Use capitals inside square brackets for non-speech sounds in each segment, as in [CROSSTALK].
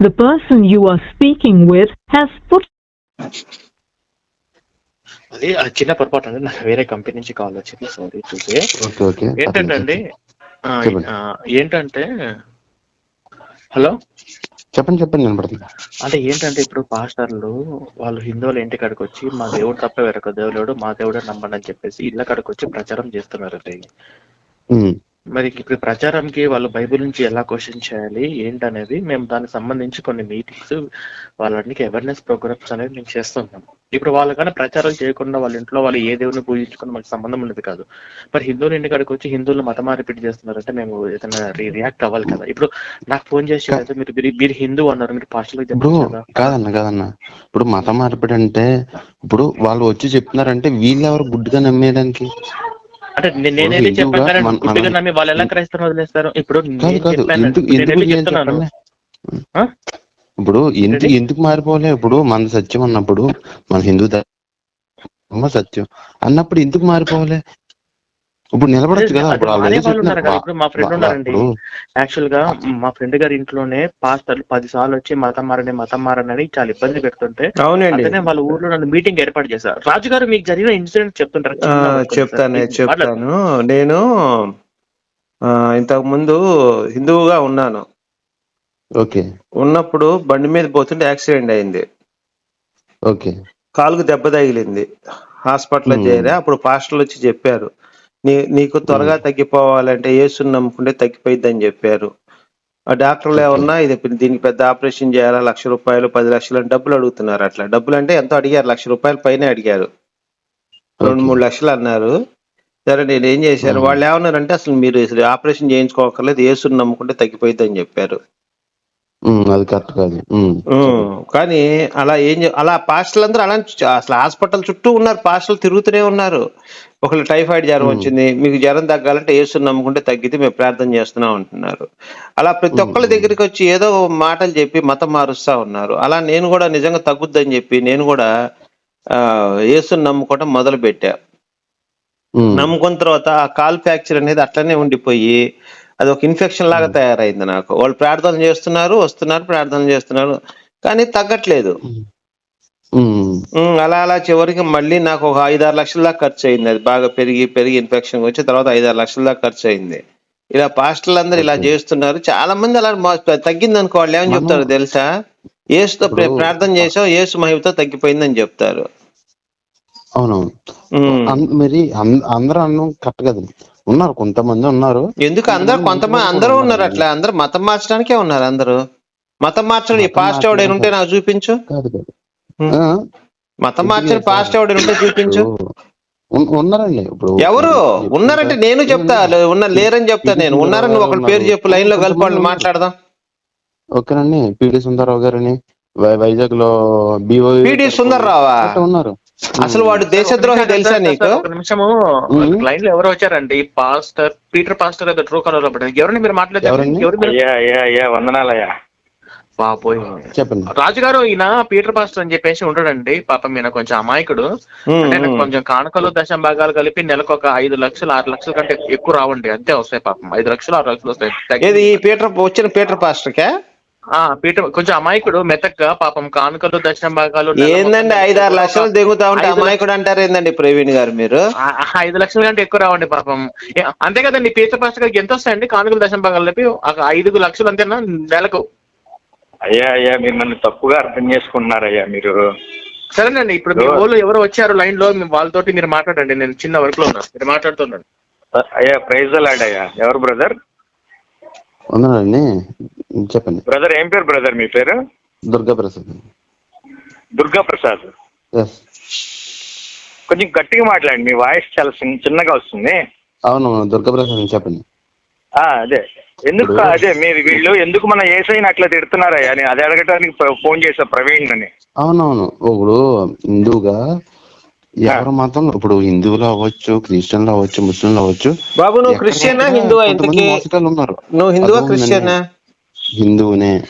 The person you are speaking with has put అది ఆ చిన్న పొరపాటు అండి నాకు వేరే కంపెనీ నుంచి కాల్ వచ్చింది సారీ చూసి. ఓకే ఓకే ఏంటంటే ఏంటంటే హలో? చెప్పండి చెప్పండి అంటే ఏంటంటే ఇప్పుడు పాస్టర్లు వాళ్ళు హిందువుల ఇంటి కాడికి వచ్చి మా దేవుడు తప్ప వేరొక దేవుడు మా దేవుడే నమ్మండి అని చెప్పేసి ఇళ్ళ కాడికి వచ్చి ప్రచారం చేస్తున్నారండి. మరి ఇప్పుడు ప్రచారంకి వాళ్ళు బైబిల్ నుంచి ఎలా క్వశ్చన్ చేయాలి ఏంటనేది మేము దానికి సంబంధించి కొన్ని మీటింగ్స్ వాళ్ళకి అవేర్నెస్ ప్రోగ్రామ్స్ అనేది మేము చేస్తున్నాం ఇప్పుడు వాళ్ళకన్నా ప్రచారం చేయకుండా వాళ్ళ ఇంట్లో వాళ్ళు ఏ దేవుని పూజించుకుని మాకు సంబంధం ఉండదు కాదు. మరి హిందువుల ఇంటి కాడికి వచ్చి హిందువులు మత మార్పిడి చేస్తున్నారంటే మేము ఏదైనా రియాక్ట్ అవ్వాలి కదా. ఇప్పుడు నాకు ఫోన్ చేసి మీరు మీరు- హిందూ అన్నారు మీరు పాస్టర్లకు ఇప్పుడు కాదన్న కాదన్న. ఇప్పుడు మతం మార్పిడి అంటే ఇప్పుడు వాళ్ళు వచ్చి చెప్తున్నారంటే వీళ్ళెవరు గుడ్డుగా నమ్మేయడానికి? అంటే నే- నేనేది హిందువుగా చెప్పాను కానీ మన- గుడ్డిగా మనం- నమ్మి వాళ్ళు ఎలా క్రైస్తవం వదిలేస్తారు? ఇప్పుడు ఎందుకు ఎందుకు చెప్తున్నాను? ఇప్పుడు మారిపోలే? ఇప్పుడు మన సత్యం అన్నప్పుడు మన హిందూ ధర్మ సత్యం అన్నప్పుడు ఎందుకు మారిపోలే? ఇప్పుడు నిలబడచ్చు కదా ఇప్పుడు మా ఫ్రెండ్ ఉన్నారండి యాక్చువల్గా మా ఫ్రెండ్ గారి ఇంట్లోనే పాస్టర్లు పది సార్లు వచ్చి మతం మారని మతం మారని అని చాలా ఇబ్బంది పెడుతుంటే అవునండి. వాళ్ళ ఊర్లో నన్ను మీటింగ్ ఏర్పాటు చేశారు. రాజు గారు మీకు జరిగిన ఇన్సిడెంట్ చెప్తుంటారు? చెప్తాను చెప్తాను. నేను ఆ, ఇంతకు ముందు హిందువుగా ఉన్నాను. ఓకే. ఉన్నప్పుడు బండి మీద పోతుంటే యాక్సిడెంట్ అయింది. ఓకే. కాలుకు దెబ్బ తగిలింది. హాస్పిటల్లో Hmm. చేరా అప్పుడు పాస్టర్లు వచ్చి చెప్పారు. నీ నీకు త్వరగా తగ్గిపోవాలంటే ఏసుని నమ్ముకుంటే తగ్గిపోయిద్దని చెప్పారు. ఆ డాక్టర్లు. ఏమన్నా ఇది దీనికి పెద్ద ఆపరేషన్ చేయాలా లక్ష రూపాయలు పది లక్షలు అని డబ్బులు అడుగుతున్నారు అట్లా. డబ్బులు అంటే ఎంతో అడిగారు లక్ష రూపాయల పైన అడిగారు. రెండు. మూడు లక్షలు అన్నారు. సరే నేను ఏం చేశాను. వాళ్ళు ఏమన్నారంటే అసలు మీరు ఆపరేషన్ చేయించుకోకర్లేదు ఏసుని నమ్ముకుంటే తగ్గిపోయిద్దని చెప్పారు. అది కరెక్ట్ కాదు. కానీ అలా ఏం అలా పాస్టర్లు అందరూ అలా అసలు హాస్పిటల్ చుట్టూ ఉన్నారు పాస్టర్లు తిరుగుతూనే ఉన్నారు. ఒకళ్ళు టైఫాయిడ్ జ్వరం. వచ్చింది మీకు జ్వరం తగ్గాలంటే యేసుని నమ్ముకుంటే తగ్గితే మేము ప్రార్థన చేస్తున్నాం అంటున్నారు. అలా ప్రతి ఒక్కళ్ళ. దగ్గరికి వచ్చి ఏదో మాటలు చెప్పి మతం మారుస్తా ఉన్నారు. అలా నేను కూడా నిజంగా తగ్గుద్దని చెప్పి నేను కూడా ఆ యేసుని నమ్ముకోవడం మొదలు పెట్టా నమ్ముకున్న తర్వాత ఆ కాల్ ఫ్రాక్చర్ అనేది అట్లనే ఉండిపోయి అది ఒక ఇన్ఫెక్షన్ లాగా తయారైంది నాకు. వాళ్ళు ప్రార్థన చేస్తున్నారు వస్తున్నారు ప్రార్థన చేస్తున్నారు కానీ తగ్గట్లేదు. అలా అలా చివరికి మళ్ళీ నాకు ఒక ఐదారు లక్షల దాకా ఖర్చు అయింది అది బాగా పెరిగి పెరిగి ఇన్ఫెక్షన్ వచ్చి తర్వాత ఐదారు లక్షల దాకా ఖర్చు అయింది ఇలా పాస్టర్లు అందరూ ఇలా. చేస్తున్నారు. చాలా మంది అలా తగ్గింది అనుకో వాళ్ళు ఏమని మనం- చెప్తారు తెలుసా? ఏసుతో ప్రార్థన చేసావు ఏసు మహిమతో తగ్గిపోయిందని చెప్తారు. అవునవును. మరి అందరూ అన్నం కరెక్ట్ కదా ఉన్నారు కొంతమంది ఉన్నారు. ఎందుకు అందరు కొంతమంది అందరూ ఉన్నారు. అట్లా? అందరు మతం మార్చడానికే ఉన్నారు అందరూ. మతం మార్చడం పాస్ట్ ఎవడైనా ఉంటే నాకు చూపించు. మతం మార్చిన పాస్ట్ ఎవడైనా ఉంటే చూపించు. ఉన్నారండి ఇప్పుడు. ఎవరు? ఉన్నారంటే నేను చెప్తా ఉన్న లేరని చెప్తా నేను. ఉన్నారని ఒకళ్ళ పేరు చెప్పు లైన్లో కలిపి వాళ్ళు మాట్లాడదాం. ఓకేనండి పిడి సుందరరావు గారని వై- వైజాగ్లో బిఓ పిడి సుందర్రావా? ఉన్నారు. అసలు వాడు దేశద్రోహి తెలుసా నీకు? ఒక నిమిషము. లైన్లో ఎవరు వచ్చారండి? పాస్టర్ పీటర్ పాస్టర్ ఏదో ట్రూ కలర్లో పడ్డారు ఎవరండి? మీరు? మాట్లాడారు వందనాలయ్యా. బాబోయ్. చెప్పండి. రాజుగారు ఈయన పీటర్ పాస్టర్ అని చెప్పేసి ఉంటాడండి. పాపం ఈయన కొంచెం అమాయకుడు. ఉమ్, అంటే. కొంచెం కానుకలు దశం భాగాలు కలిపి నెలకు ఒక ఐదు లక్షలు ఆరు లక్షల కంటే ఎక్కువ రావండి. అంతే వస్తాయి పాపం. ఐదు లక్షలు ఆరు లక్షలు వస్తాయి. ఈ పీటర్ వచ్చిన పీటర్ పాస్టర్ పీటర్ కొంచెం అమాయకుడు మెతక్గా పాపం కానుకలు దశం భాగాలు ఏందండి మొత్తం ఐదారు లక్షలు దిగుతా ఉంటే ఐదు అమాయకుడు అంటారు ఏందండి ప్రవీణ్ గారు మీరు? ఐదు లక్షల కంటే ఎక్కువ రావండి పాపం. అంతే కదండి పీటర్ పాస్టర్ గారికి ఎంత వస్తాయండి కానుకలు దశం భాగాలు ఒక ఐదు లక్షలు అంతేనా? నెలకు. అయ్యా అయ్యా మీరు నన్ను తప్పుగా అర్థం చేసుకుంటున్నారయ్యా మీరు. సరేనండి ఇప్పుడు మీ వాళ్ళు ఎవరు వచ్చారు లైన్లో మీ వాళ్ళతోటి మీరు మాట్లాడండి. నేను చిన్న వర్క్లో ఉన్నాను. మీరు మాట్లాడుతున్నాను అయ్యా ప్రైజ్ అయ్యా ఎవరు బ్రదర్? చెప్పండి. బ్రదర్ ఏం పేరు బ్రదర్ మీ పేరు? దుర్గా ప్రసాద్ దుర్గా ప్రసాద్? కొంచెం గట్టిగా మాట్లాడండి మీ వాయిస్ చాలా చిన్న- చిన్నగా వస్తుంది. అవును దుర్గా ప్రసాద్ చెప్పండి. ఆ అదే. ఎందుకు అదే మీరు వీళ్ళు ఎందుకు మన ఏసైని అట్లా తిడుతున్నారయ్యా? నేను అదే అడగటానికి ఫోన్ చేశా ప్రవీణ్ అని అవునవును ఇప్పుడు హిందువుగా ఎవరి మతం ఇప్పుడు హిందువులు అవ్వచ్చు క్రిస్టియన్లు అవ్వచ్చు ముస్లింలు అవ్వచ్చు బాబు నువ్వు క్రిస్టియనా హిందువా ఇంతకీ? ఉన్నారు. నువ్వు హిందువా క్రిస్టియనా? హిందువునే.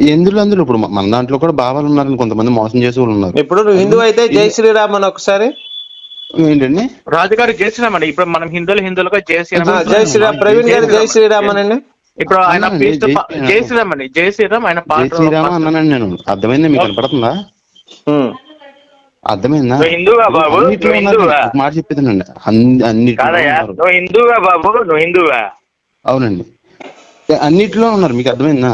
ఎందులో అందులో ఇప్పుడు మన దాంట్లో కూడా బాబాలు ఉన్నారని కొంతమంది మోసం చేసే వాళ్ళు ఉన్నారు. ఇప్పుడు నువ్వు హిందువు అయితే జై శ్రీరామ్ అని ఒకసారి? ఏంటండి? రాజుగారు జై శ్రీరామ్ అండి. ఇప్పుడు మనం హిందువులు హిందువులుగా జై శ్రీరామ్ జై శ్రీరామ్ ప్రవీణ్ గారు జై శ్రీరామ్ అనండి. ఇప్పుడు ఆయన జై శ్రీరామ్. జై శ్రీరామ్ అండి. జై శ్రీరామ్ ఆయన జై శ్రీరామ అన్నానండి నేను. అర్థమైందా మీకు కనపడుతుందా. అర్థమైందా? హిందువా బాబు? మాట చెప్పేదానండి. అన్ని. నువ్వు హిందువా బాబు? నువ్వు హిందువా? అవునండి. అన్నిట్లో ఉన్నారు. మీకు అర్థమైందా?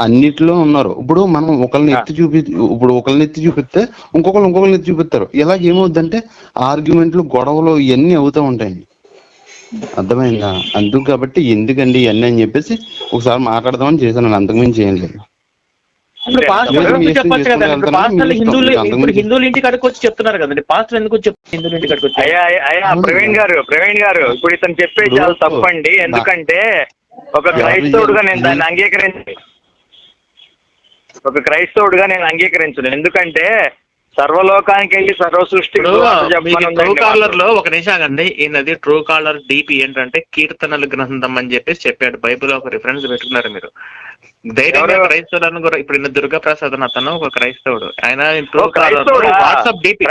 అన్నిట్లో ఉన్నారు. ఇప్పుడు మనం ఒకరిని ఎత్తి చూపి ఇప్పుడు ఒకరిని ఎత్తి చూపిస్తే ఇంకొకరు ఇంకొకరిని ఎత్తి చూపిస్తారు. ఇలా ఏమవుద్దంటే ఆర్గ్యుమెంట్లు గొడవలు ఇవన్నీ అవుతూ ఉంటాయండి. అర్థమైందా? అందుకు కాబట్టి ఎందుకండి ఇవన్నీ అని చెప్పేసి ఒకసారి మాట్లాడదామని చేశాను అంతకుమించి ఏం లేదు. ఇప్పుడు చెప్పొచ్చు కదా ఇప్పుడు పాస్టర్లు హిందువులు ఇప్పుడు హిందువులు ఇంటికి చెప్తున్నారు కదండి. పాస్టర్లు ఎందుకు వచ్చి చెప్- హిందువులు ఇంటికి అడుగు వచ్చి అయ్యా. ప్రవీణ్ గారు ప్రవీణ్ గారు ఇప్పుడు ఇతను చెప్పేది ఇప్పుడు చాలా తప్పండి. ఎందుకంటే ఒక క్రైస్తవుడుగా నేను దాన్ని అంగీకరించి ఒక క్రైస్తవుడుగా నేను అంగీకరించను. ఎందుకంటే సర్వలోకానికి వెళ్ళి సర్వ సృష్టి ట్రూ కాలర్లో ఒక నిమిషం అండి ఈయనది ట్రూ కాలర్ డిపి ఏంటంటే కీర్తనల గ్రంథం అని చెప్పేసి చెప్పాడు. బైబిల్ ఒక రిఫరెన్స్ పెట్టుకున్నారు మీరు. ధైర్యంగా? క్రైస్తవులను కూడా ఇప్పుడు ఈయన దుర్గా ప్రసాద్ అని అతను ఒక క్రైస్తవుడు. ఆయన ట్రూ ఓ, క్రైస్తవుడా? WhatsApp DP.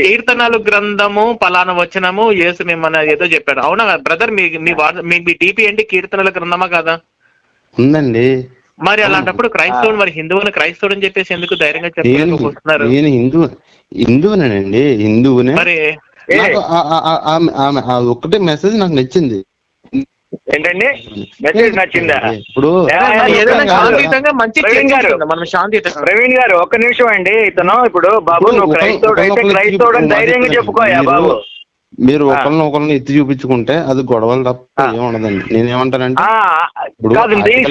కీర్తనలు గ్రంథము పలానా వచనము యేసు మిమ్మల్ని ఏదో చెప్పాడు. అవునా బ్రదర్ మీ మీ వాట్సాప్ మీ మీ డిపి ఏంటి? కీర్తనల గ్రంథమా కదా? ఉందండి. మరి అలాంటప్పుడు క్రైస్తవుడు మరి హిందువుని క్రైస్తవుడు అని చెప్పేసి ఎందుకు ధైర్యంగా నేను చెప్పలేకపోతున్నారు నేను హిందూ హిందువునేనండి హిందువునే. మరి ఏ, నాకు ఆ- ఆ- ఆ- ఆమె ఆమె ఆ ఒక్కటే మెసేజ్ నాకు నచ్చింది. ఏంటండి? మెసేజ్ నచ్చిందా? ఇప్పుడు మనం ఏదైనా ప్రవీణ్ గారు, శాంతియుతంగా మంచి ప్రవీణ్ గారు. చర్చించుకుందాం. మనం శాంతియుతంగా. ప్రవీణ్ గారు ఒక్క నిమిషం అండి. ఇతను ఇప్పుడు బాబు నువ్వు క్రైస్తవుడు అయితే క్రైస్తవుడు ధైర్యంగా చెప్పుకోయా బాబు? మీరు. ఒకరిని ఒకరిని ఎత్తి చూపించుకుంటే అది గొడవలు తప్ప ఆ. ఏం ఉండదండి నేనేమంటానంటే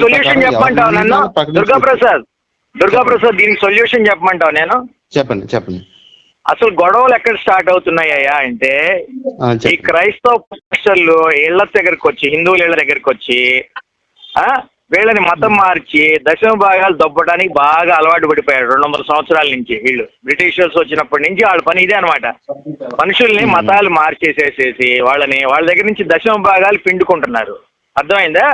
సొల్యూషన్ చెప్పమంటావు నన్ను. దుర్గా ప్రసాద్ దుర్గా ప్రసాద్ దీనికి సొల్యూషన్ చెప్పమంటావు నేను చెప్పండి చెప్పండి అసలు గొడవలు ఎక్కడ స్టార్ట్ అవుతున్నాయ్యా అంటే ఈ క్రైస్తవ పాస్టర్లు ఇళ్ళ దగ్గరకు వచ్చి హిందువుల ఇళ్ళ దగ్గరకు వచ్చి ఆ వీళ్ళని మతం మార్చి దశమ భాగాలు దొబ్బడానికి బాగా అలవాటు పడిపోయారు రెండు వందల సంవత్సరాల నుంచి వీళ్ళు. బ్రిటిషర్స్ వచ్చినప్పటి నుంచి వాళ్ళ పని ఇదే అనమాట మనుషుల్ని మతాలు మార్చేసేసేసి వాళ్ళని వాళ్ళ దగ్గర నుంచి దశమ భాగాలు పిండుకుంటున్నారు. అర్థమైందా?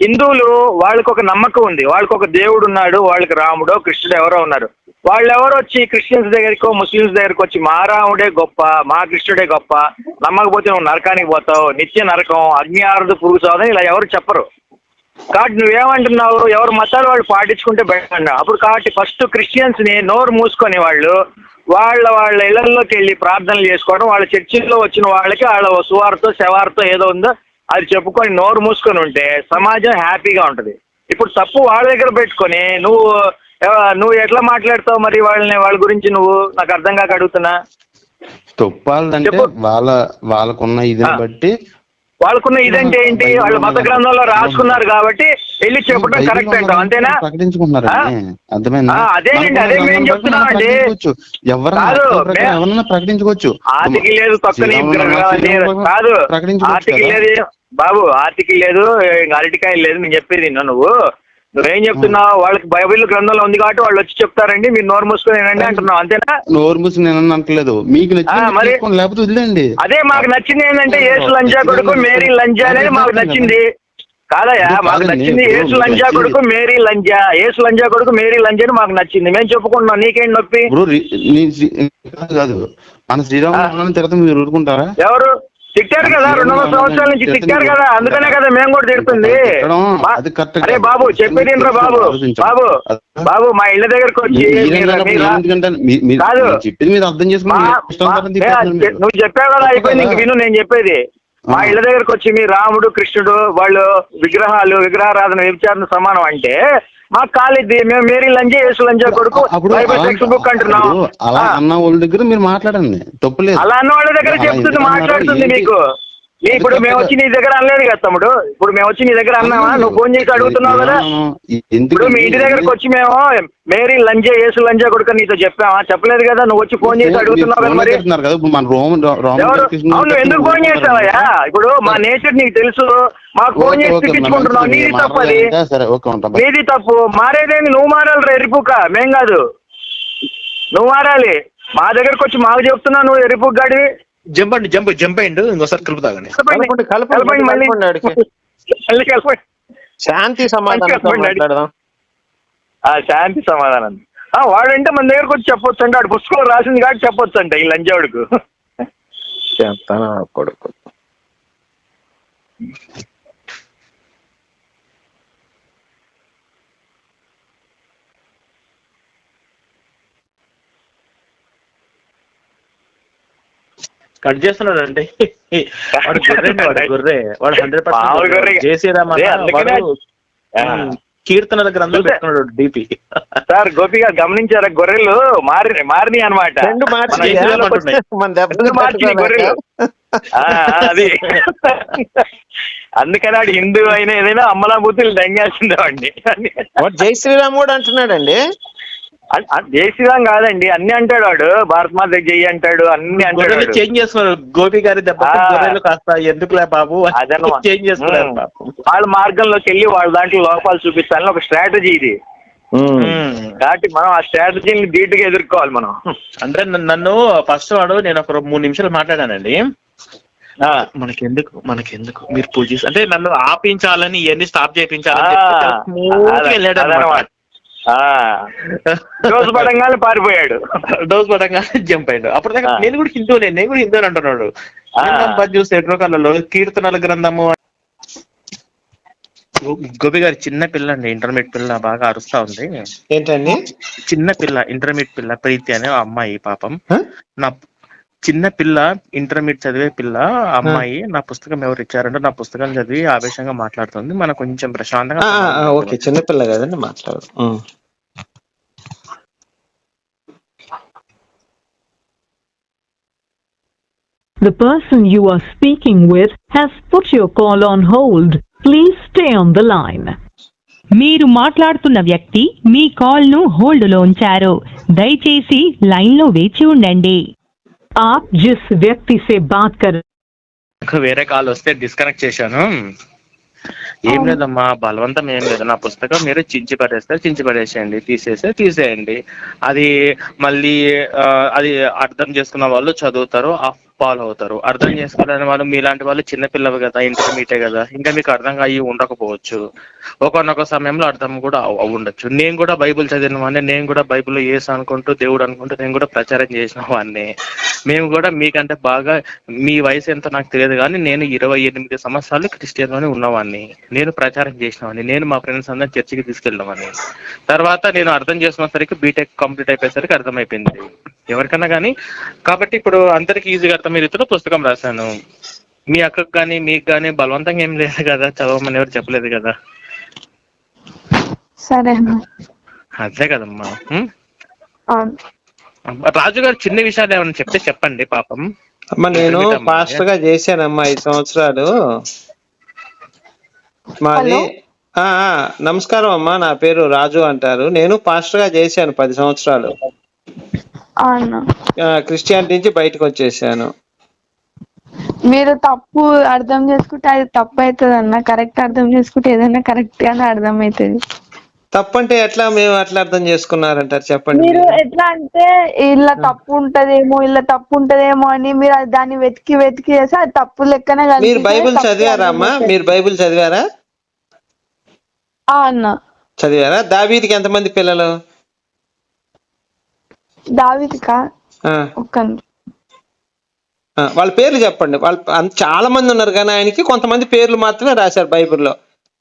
హిందువులు వాళ్ళకి ఒక నమ్మకం ఉంది. వాళ్ళకి ఒక దేవుడు ఉన్నాడు వాళ్ళకి రాముడో కృష్ణుడు ఎవరో ఉన్నారు. వాళ్ళు ఎవరు వచ్చి క్రిస్టియన్స్ దగ్గరికో ముస్లిమ్స్ దగ్గరికి వచ్చి మా రాముడే గొప్ప మా కృష్ణుడే గొప్ప నమ్మకపోతే నువ్వు నరకానికి పోతావు నిత్య నరకం అగ్ని ఆరుదు పురుగు ఇలా ఎవరు చెప్పరు. కాబట్టి నువ్వేమంటున్నావు? ఎవరు మతాలు వాళ్ళు పాటించుకుంటే అన్నావు అప్పుడు కాబట్టి ఫస్ట్ క్రిస్టియన్స్ని నోరు మూసుకొని వాళ్ళు వాళ్ళ వాళ్ళ ఇళ్ళలోకి వెళ్ళి ప్రార్థనలు చేసుకోవడం వాళ్ళ చర్చిల్లో వచ్చిన వాళ్ళకి వాళ్ళ సువార్తో శవార్తో ఏదో ఉందో అది చెప్పుకొని నోరు మూసుకొని ఉంటే సమాజం హ్యాపీగా ఉంటది. ఇప్పుడు తప్పు వాళ్ళ దగ్గర పెట్టుకొని నువ్వు నువ్వు ఎట్లా మాట్లాడతావు మరి వాళ్ళని వాళ్ళ గురించి నువ్వు? నాకు అర్థం కాక అడుగుతున్నా. తొప్పాలంటే. వాళ్ళ వాళ్ళకున్న ఇదిని. బట్టి వాళ్ళకున్న ఇదంటే ఏంటి? వాళ్ళు మత గ్రంథంలో రాసుకున్నారు కాబట్టి వెళ్ళి చెప్పడం కరెక్ట్ అంటాం. అంతేనా? అదేనండి, అదే మేము చెప్తున్నామండి. ఎవరన్నా ప్రకటించుకోవచ్చు. ఆర్టికల్ లేదు పక్కన కాదు ఆర్టికల్ కదా. లేదు బాబు ఆర్టికల్ లేదు ఇంకా అరటికాయలు లేదు నేను చెప్పేది నువ్వు. నువ్వేం చెప్తున్నావు? వాళ్ళకి బైబిల్ గ్రంథంలో ఉంది కాబట్టి వాళ్ళు వచ్చి చెప్తారండి. మీరు నోరు మూసుకొని వినండి అంటున్నావు అంతేనా? నోరు మూసి నేను అనట్లేదు. మీకు లేకపోతే వదిలేండి అదే మాకు నచ్చింది ఏంటంటే యేసు లంజా కొడుకు మేరీ లంజా అనేది మాకు నచ్చింది కాదయ్యా మాకు నచ్చింది మీకు లంజా. కొడుకు మేరీ లంజా. యేసు లంజా కొడుకు మేరీ లంజా అని మాకు నచ్చింది. మేము చెప్పుకుంటున్నాం నీకేంటి నొప్పి? కాదు, మన శ్రీరాములు తిరగత మీరు ఊరుకుంటారా? ఎవరు? తిట్టారు కదా రెండు వందల సంవత్సరాల నుంచి తిట్టారు కదా అందుకనే కదా మేము కూడా తిడుతుంది. అరే. బాబు చెప్పేది బాబు. బాబు బాబు మా ఇళ్ళ దగ్గరకు వచ్చి కాదు. నువ్వు చెప్పావు కదా అయిపోయింది. ఇంక విను నేను చెప్పేది. మా. ఇళ్ళ దగ్గరకు వచ్చి మీ రాముడు కృష్ణుడు వాళ్ళు విగ్రహాలు విగ్రహారాధన వ్యభిచారణ సమానం అంటే మాకు కాలిద్ది మేము మేరీ లంజా యేసు లంజా కొడుకు బైబిల్ అలా- టెక్స్ట్ బుక్ అంటున్నాం అలా. అన్న వాళ్ళ దగ్గర మీరు మాట్లాడండి తప్పులేదు అలా అన్న వాళ్ళ దగ్గర చెప్తుంది? మాట్లాడుతుంది? మీకు ఇప్పుడు మేము వచ్చి నీ దగ్గర అనలేదు కదా తమ్ముడు? ఇప్పుడు మేము వచ్చి నీ దగ్గర అన్నావా? నువ్వు ఫోన్ చేసి అడుగుతున్నావు కదా? ఇప్పుడు మీ ఇంటి దగ్గరకు వచ్చి మేము మేరీ లంజా యేసు లంజా కొడుకు నీతో చెప్పావా? చెప్పలేదు కదా? నువ్వు వచ్చి ఫోన్ చేసి అడుగుతున్నావు కదా? మరి అవును ఎందుకు ఫోన్ చేస్తావయ్యా? ఇప్పుడు మా నేచర్ నీకు తెలుసు. మాకు ఫోన్ చేసి తిట్టించుకుంటున్నావు. నీది ఓకే ఉంటా. నీది తప్పు. మారేదేంది? నువ్వు మారాలి రా ఎరిపుక మేం కాదు. నువ్వు మారాలి. మా దగ్గరకు వచ్చి మాకు చెప్తున్నావు నువ్వు ఎరిపుక్ గాడివి. జంప్ అండి జంప్ జంప్ అయ్యిండు ఇంకోసారి కలుపు తాగండి కలపండి. కలపండి, కలపండి, కలపండి మళ్ళీ కలపండి ఆడికి. మళ్ళీ కలపండి శాంతి. మాట్లాడదాం ఆ శాంతి సమాధానం ఆ, వాడంటే మన దగ్గరకు వచ్చి చెప్పొచ్చు అంటే ఆడు పుస్తకంలో రాసింది కాబట్టి చెప్పొచ్చు అంట ఈ లంజావుడికు చెప్తాను కొడుకు కట్ చేస్తున్నాడు అండి వాడు గొర్రె అండి, వాడు గొర్రె. వాడు హండ్రెడ్. పర్సెంట్ ఆ. కీర్తనల గ్రంథం పెట్టుకున్నాడు డిపి సార్ గోపి గారు గమనించారా? గొర్రెలు మారి మారిని అనమాట అది. అందుకని వాడు హిందూ అయినా ఏదైనా అమ్మలాభూతులు దంగేస్తుంది వాడిని వాడు జై శ్రీరామ్ కూడా అంటున్నాడండి. శ్రీరామ్ కాదండి అన్ని అంటాడు వాడు. భారత్ మాత జై అంటాడు అన్ని అంటాడు. చేంజ్ చేస్తున్నారు. గోపి గారి దెబ్బ ఆ. గొర్రెలు కాస్త ఎందుకులే బాబు. [LAUGHS] చేంజ్ చేస్తున్నారు. వాళ్ళ మార్గంలోకి వెళ్ళి వాళ్ళ దాంట్లో లోపాలు చూపించాలని ఒక స్ట్రాటజీ ఇది. కాబట్టి మనం ఆ స్ట్రాటజీని ధీటుగా ఎదుర్కోవాలి మనం. అంటే నన్ను- ఫస్ట్ వాడు నేను ఒక మూడు నిమిషాలు మాట్లాడానండి. మనకెందుకు? మనకెందుకు? మీరు పూజ అంటే నన్ను ఆపించాలని ఇవన్నీ స్టాప్ చేయించాలని వెళ్ళాడు. ఆ, రోజు పడంగానే పారిపోయాడు. డోస్ పడంగా జంప్ అయ్యాడు. అప్పుడు దాకా. నేను కూడా హిందూనే నేను కూడా హిందూ అంటున్నాడు. చూస్తే ఎట్రో కళ్ళలో కీర్తనల గ్రంథము గోపి గారి చిన్న పిల్ల అండి ఇంటర్మీడియట్ పిల్ల బాగా అరుస్తా ఉంది. ఏంటండి? చిన్న పిల్ల ఇంటర్మీడియట్ పిల్ల ప్రీతి అనే అమ్మాయి పాపం? నా చిన్న పిల్ల ఇంటర్మీడియట్ చదివే పిల్ల అమ్మాయి నా పుస్తకం ఎవరు ఇచ్చారంటే నా పుస్తకం చదివి ఆవేశంగా మాట్లాడుతుంది. మనం కొంచెం ప్రశాంతంగా ఓకే. చిన్నపిల్ల కదండి మాట్లాడు. The person you are speaking with has put your call on hold. Please stay on the line. మీరు మాట్లాడుతున్న వ్యక్తి మీ కాల్ను హోల్డ్లో ఉంచారు. దయచేసి లైన్లో వేచి ఉండండి. आप जिस व्यक्ति से बात कर నాకు వేరే కాల్ వస్తే డిస్కనెక్ట్ చేశాను ఏం లేదమ్మా బలవంతం ఏం లేదు నా పుస్తకం మీరు చించి పడేస్తే చించి పడేసేయండి తీసేస్తే తీసేయండి అది మళ్ళీ ఆ, అది అర్థం చేసుకున్న వాళ్ళు చదువుతారు ఫాలో అవుతారు అర్థం చేసుకోలేని వాళ్ళు మీలాంటి వాళ్ళు చిన్నపిల్లవి కదా ఇంటర్మీడియట్ కదా. ఇంకా మీకు అర్థం అయ్యి ఉండకపోవచ్చు. ఒకనొక సమయంలో అర్థం కూడా ఉండొచ్చు. నేను కూడా బైబిల్ చదివిన వాడిని నేను కూడా బైబిల్లో ఏసు అనుకుంటూ దేవుడు అనుకుంటూ నేను కూడా ప్రచారం చేసిన వాడిని. మేము కూడా మీకంటే బాగా మీ వయసు ఎంతో నాకు తెలియదు కానీ నేను ఇరవై ఎనిమిది సంవత్సరాలు క్రిస్టియన్లోనే ఉన్నవాడిని. నేను ప్రచారం చేసినవాడిని నేను మా ఫ్రెండ్స్ అందరం చర్చికి తీసుకెళ్ళినవాడిని తర్వాత నేను అర్థం చేసుకునేసరికి బీటెక్ కంప్లీట్ అయిపోయేసరికి అర్థమైపోయింది. ఎవరికన్నా కానీ కాబట్టి ఇప్పుడు అందరికి ఈజీగా అర్థమయ్యే రీతిలో పుస్తకం రాశాను. మీ అక్కకు కానీ మీకు కానీ బలవంతంగా ఏం లేదు కదా చదవమని ఎవరు చెప్పలేదు కదా. సరే అదే కదమ్మా రాజు గారు చిన్న విషయాలు ఏమైనా చెప్తే చెప్పండి పాపం. అమ్మ నేను పాస్టర్గా చేశానమ్మా ఐదు సంవత్సరాలు. మాది నమస్కారం అమ్మా నా పేరు రాజు అంటారు. నేను పాస్టర్గా చేశాను పది సంవత్సరాలు. క్రిస్టియానిటీ నుంచి బయటకు వచ్చేసాను. మీరు తప్పు అర్థం చేసుకుంటే అది తప్పు అవుతుంది అన్న కరెక్ట్ అర్థం చేసుకుంటే ఏదైనా కరెక్ట్ గానే అర్థం అవుతుంది తప్పంటే ఎట్లా మేము అట్లా అర్థం చేసుకున్నారంటారు చెప్పండి మీరు మీరు. ఎట్లా అంటే ఇలా తప్పు ఉంటదేమో ఇలా తప్పు ఉంటదేమో అని మీరు అది దాన్ని వెతికి వెతికి చేస్తే అది తప్పు లెక్కనే మీరు కనిపిస్తే బైబిల్ చదివారా అమ్మా. మీరు బైబిల్ చదివారా? ఆ అన్న. చదివారా? దావీదికి ఎంతమంది పిల్లలు? దావిదికా? ఆ, ఒక్క నిమిషం. వాళ్ళ పేర్లు చెప్పండి. వాళ్ళ చాలా మంది ఉన్నారు కానీ ఆయనకి కొంతమంది పేర్లు మాత్రమే రాశారు బైబిల్లో.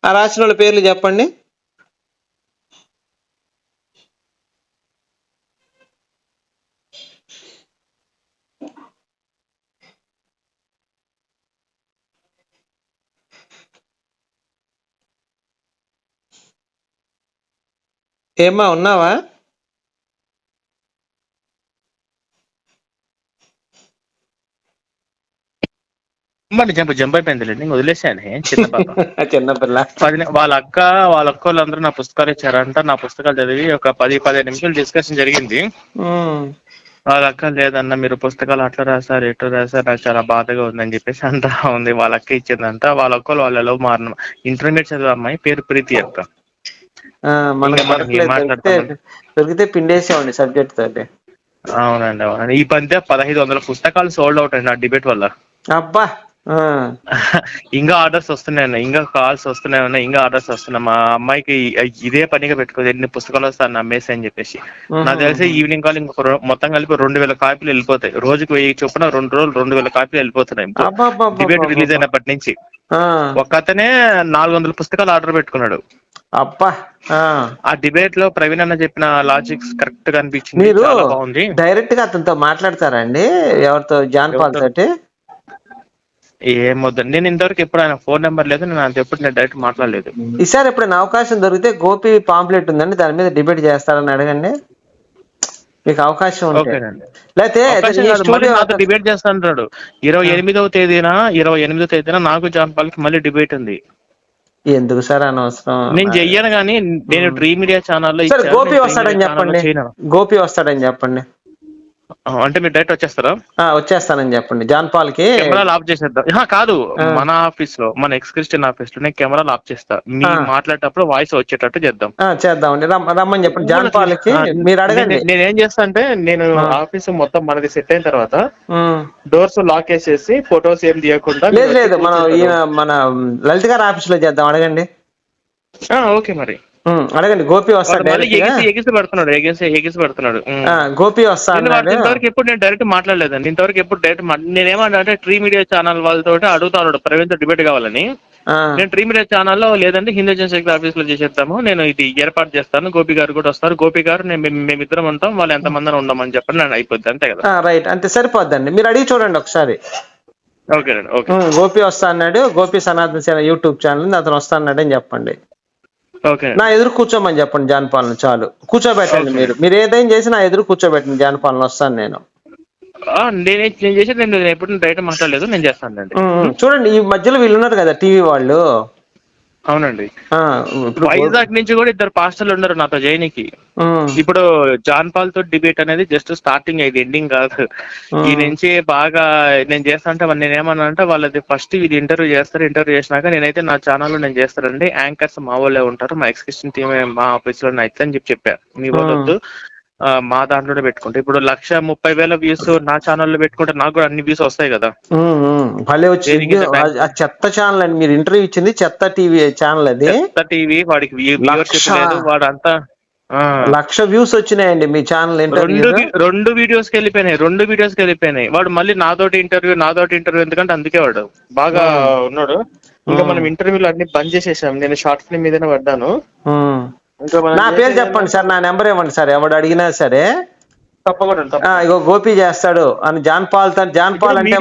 ఆ రాసిన వాళ్ళ పేర్లు చెప్పండి. ఏమ్మా ఉన్నావా? మరి జంప్ జంప్ అయిపోయింది ఇంక వదిలేసాను. [LAUGHS] చిన్న పాప. చిన్నపిల్ల పది వాళ్ళ అక్క వాళ్ళ అక్క వాళ్ళందరూ నా పుస్తకాలు ఇచ్చారంట. నా పుస్తకాలు చదివి ఒక పది పదిహేను నిమిషాలు డిస్కషన్ జరిగింది. వాళ్ళ అక్క లేదన్న మీరు పుస్తకాలు అట్లా రాశారు ఎట్లా రాశారు నాకు చాలా బాధగా ఉందని చెప్పేసి అంతా ఉంది. వాళ్ళ అక్క ఇచ్చిందంట. వాళ్ళ అక్క వాళ్ళలో మారిన ఇంటర్మీడియట్ చదివే అమ్మాయి? పేరు ప్రీతి అక్క. దొరికితే పిండేసేవాడిని సబ్జెక్ట్ తోటి. అవునండి అవునండి ఈ పంతే పదహైదు వందల పుస్తకాలు సోల్డ్ అవుట్ అండి ఆ డిబేట్ వల్ల. అబ్బా! ఇంకా ఆర్డర్స్ వస్తున్నాయి ఇంకా కాల్స్ వస్తున్నాయి ఉన్నాయి ఇంకా ఆర్డర్స్ వస్తున్నాయి. మా అమ్మాయికి ఇదే పనిగా పెట్టుకోదు. ఎన్ని పుస్తకాలు వస్తాను నమ్మేసి అని చెప్పేసి. నాకు తెలిసి ఈవినింగ్ కాల్ ఇంకొక మొత్తం కలిపి రెండు వేల కాపీలు వెళ్ళిపోతాయి. రోజుకి వెయ్యి చొప్పున రెండు రోజులు రెండు వేల కాపీలు వెళ్ళిపోతున్నాయి. డిబేట్ రిలీజ్ అయినప్పటి నుంచి. ఒక అతనే నాలుగు వందల పుస్తకాలు ఆర్డర్ పెట్టుకున్నాడు. అబ్బా. ఆ. డిబేట్లో ప్రవీణ్ అన్న చెప్పిన లాజిక్స్ కరెక్ట్గా అనిపించింది. మీరు డైరెక్ట్గా అతనితో మాట్లాడతారా అండి? ఎవరితో? జాన్ పాల్ తోటి ఏమొద్దండి నేను ఇంతవరకు ఎప్పుడు ఆయన ఫోన్ నెంబర్ లేదు నేను ఆయన ఎప్పుడు నేను డైరెక్ట్ మాట్లాడలేదు. ఈసారి ఎప్పుడైనా అవకాశం దొరికితే గోపి పాంప్లెట్ ఉందండి దాని మీద డిబేట్ చేస్తారని అడగండి. మీకు అవకాశం లేకపోతే డిబేట్ చేస్తా అంటాడు ఇరవై ఎనిమిదవ తేదీన ఇరవై ఎనిమిదో తేదీన నాకు జాన్ పాల్ మళ్ళీ డిబేట్ ఉంది. ఎందుకు సార్ అనవసరం? నేను చెయ్యను కానీ నేను డ్రీమ్ మీడియా ఛానల్లో గోపి వస్తాడని చెప్పండి. గోపి వస్తాడని చెప్పండి. అంటే మీరు డైరెక్ట్ వచ్చేస్తారా? వచ్చేస్తానని చెప్పండి. జాన్ పాల్కి కెమెరాలు ఆఫ్ చేసేద్దాం కాదు. మన ఆఫీస్లో మన ఎక్స్ క్రిస్టియన్ ఆఫీస్లో నేను కెమెరాలు ఆఫ్ చేస్తా. మీ ఆ. మాట్లాడేటప్పుడు వాయిస్ వచ్చేటట్టు చేద్దాం. చేద్దామండి. రమ్మ- రమ్మని చెప్పండి. జాన్ పాల్కి మీరు అడగండి. నేను- నేనేం చేస్తా అంటే నేను. ఆఫీస్ మొత్తం మనది సెట్ అయిన తర్వాత. డోర్స్ లాక్ వేసేసి ఫొటోస్ ఏం తీయకుండా లేదు లేదు. మనం ఈయన మన లలిత్ గారి ఆఫీస్లో చేద్దాం. అడగండి. ఓకే మరి. అడగండి గోపి వస్తాడు ఎగిసి పడుతున్నాడు ఎగిసి ఎగిసి పడుతున్నాడు. ఉమ్. ఆ, గోపి వస్తా నేను వాడితో అన్నాడు ఇంతవరకు ఎప్పుడు నేను డైరెక్ట్ మాట్లాడలేదండి. ఇంతవరకు ఎప్పుడు డైరెక్ట్ నేనేమన్నా అంటే ట్రీ మీడియా ఛానల్ వాళ్ళతో అడుగుతాను ప్రవీణ్తో డిబేట్ కావాలని. నేను ట్రీ మీడియా ఛానల్లో లేదంటే హిందూ జనశక్తి ఆఫీస్లో చేసేద్దాము. నేను ఇది ఏర్పాటు చేస్తాను. గోపి గారు కూడా వస్తారు. గోపి గారు నేను మేము- మేమిద్దరం ఉంటాం. వాళ్ళు ఎంతమంది ఉండమని చెప్పండి నేను అయిపోద్ది. అంతే కదా? రైట్ అంతే సరిపోద్దండి. మీరు అడిగి చూడండి ఒకసారి. ఓకే. గోపి వస్తా అన్నాడు గోపి సనాతన సేన యూట్యూబ్ ఛానల్ అతను వస్తా అన్నాడు అని చెప్పండి. నా ఎదురు కూర్చోమని చెప్పండి జాన్ పాలన. చాలు. కూర్చోబెట్టండి మీరు. మీరు ఏదైనా చేసి నా ఎదురు కూర్చోబెట్టండి జాన్ పాలన. వస్తాను నేను. నేను నేను చేసేది నేను ఎప్పుడు డైరెక్ట్ మాట్లాడలేదు నేను ఉమ్. చూడండి ఈ మధ్యలో వీళ్ళు ఉన్నారు కదా టీవీ వాళ్ళు. అవునండి. వైజాగ్ నుంచి కూడా ఇద్దరు పాస్టర్లు ఉన్నారు నాతో జైనికి ఇప్పుడు జాన్ పాల్తో డిబేట్ అనేది జస్ట్ స్టార్టింగ్ ఇది ఎండింగ్ కాదు. ఈ నుంచి బాగా నేను చేస్తా అంటే వాళ్ళు నేను ఏమన్నా అంటే వాళ్ళది ఫస్ట్ ఇది ఇంటర్వ్యూ చేస్తారు ఇంటర్వ్యూ చేసినాక నేనైతే నా ఛానల్లో నేను చేస్తానండి. యాంకర్స్ మా వాళ్ళే ఉంటారు మా ఎక్స్క్రిప్షన్ టీమ్ మా ఆఫీస్లో అయితే అని చెప్పి చెప్పారు మీ వాళ్ళొద్దు ఆ, మా దాంట్లోనే పెట్టుకుంటే. ఇప్పుడు లక్ష ముప్పై వేల వ్యూస్ నా ఛానల్లో పెట్టుకుంటే నాకు కూడా అన్ని వ్యూస్ వస్తాయి కదా. భలే వచ్చింది. ఆ- చెత్త ఛానల్ అండి. మీరు ఇంటర్వ్యూ ఇచ్చింది చెత్త టీవీ ఛానల్ అది. చెత్త టీవీ వాడికి. లేదు వాడంతా. లక్ష వ్యూస్ వచ్చినాయండి మీ ఛానల్ రెండు ఇంటర్వ్యూ రెండు వీడియోస్కి వెళ్ళిపోయినాయి. రెండు వీడియోస్కి వెళ్ళిపోయినాయి. వాడు మళ్ళీ నాతోటి ఇంటర్వ్యూ నాతోటి ఇంటర్వ్యూ ఎందుకంటే అందుకే వాడు బాగా ఉన్నాడు. ఇంకా మనం ఇంటర్వ్యూలు అన్ని బంద్ చేసేసాం. నేను షార్ట్ ఫిల్మ్ మీదనే పడ్డాను. నా పేరు చెప్పండి సార్ నా నెంబర్ ఇవ్వండి సార్ ఎవడు అడిగినా సరే తప్పకుండా. ఇగో గోపి చేస్తాడు అని జాన్ పాల్ జాన్ పాల్ అంటే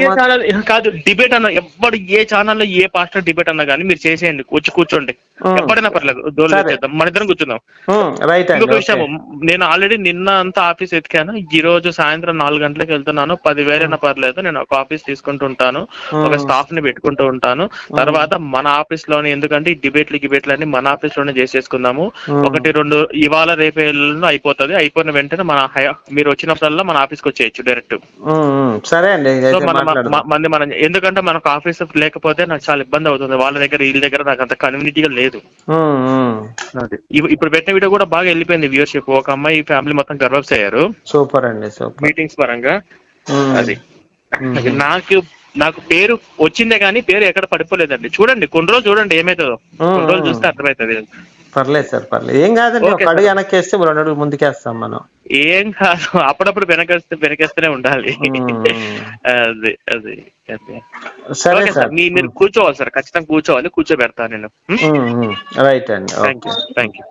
కాదు డిబేట్ అన్న ఎవ్వడు ఏ ఛానల్లో ఏ పాస్టర్ డిబేట్ అన్నా కానీ మీరు చేసేయండి వచ్చి కూర్చోండి. ఎప్పుడైనా పర్లేదు. చేద్దాం. మన ఇద్దరం కూర్చుందాం. రైట్ ఇంకొక. విషయం నేను ఆల్రెడీ నిన్న అంతా ఆఫీస్ ఎతికాను. ఈ రోజు సాయంత్రం నాలుగు గంటలకు వెళ్తున్నాను. పదివేలైనా పర్లేదు నేను ఒక ఆఫీస్ తీసుకుంటుంటాను ఒక స్టాఫ్ని పెట్టుకుంటూ ఉంటాను. తర్వాత మన ఆఫీస్లోనే ఎందుకంటే ఈ డిబేట్లు గిబేట్లు అన్ని మన ఆఫీస్లోనే చేసేసుకుందాము. ఒకటి రెండు ఇవాళ రేపు అయిపోతుంది. అయిపోయిన వెంటనే మన మీరు వచ్చినప్పుడల్లా మన ఆఫీస్కి వచ్చేయచ్చు డైరెక్ట్ సరే అండి మంది మనం ఎందుకంటే మనకు ఆఫీస్ లేకపోతే నాకు చాలా ఇబ్బంది అవుతుంది. వాళ్ళ దగ్గర వీళ్ళ దగ్గర నాకు అంత కమ్యూనిటీగా లేదు. ఉమ్. అది. ఇప్పు- ఇప్పుడు పెట్టిన వీడియో కూడా బాగా వెళ్ళిపోయింది వ్యూవర్షిప్. ఒక అమ్మాయి ఫ్యామిలీ మొత్తం గర్వప్స్ అయ్యారు. సూపర్ అండి సూపర్. మీటింగ్స్ పరంగా. అది. నాకు నాకు పేరు వచ్చిందే కానీ పేరు ఎక్కడ పడిపోలేదండి. చూడండి కొన్ని రోజులు చూడండి ఏమవుతుందో కొన్ని రోజులు చూస్తే అర్థమవుతుంది. పర్లేదు సార్ పర్లేదు. ఏం కాదండి ఒక అడుగు వెనక్కేస్తే రెండు అడుగులు ముందుకేస్తాం మనం. ఏం కాదు అప్పుడప్పుడు వెనకేస్తే వెనకేస్తూనే ఉండాలి. అది అది సరే సార్ మీ మీరు కూర్చోవాలి సార్ ఖచ్చితంగా కూర్చోవాలి కూర్చోబెడతాను నేను. రైట్ అండి. Thank you thank you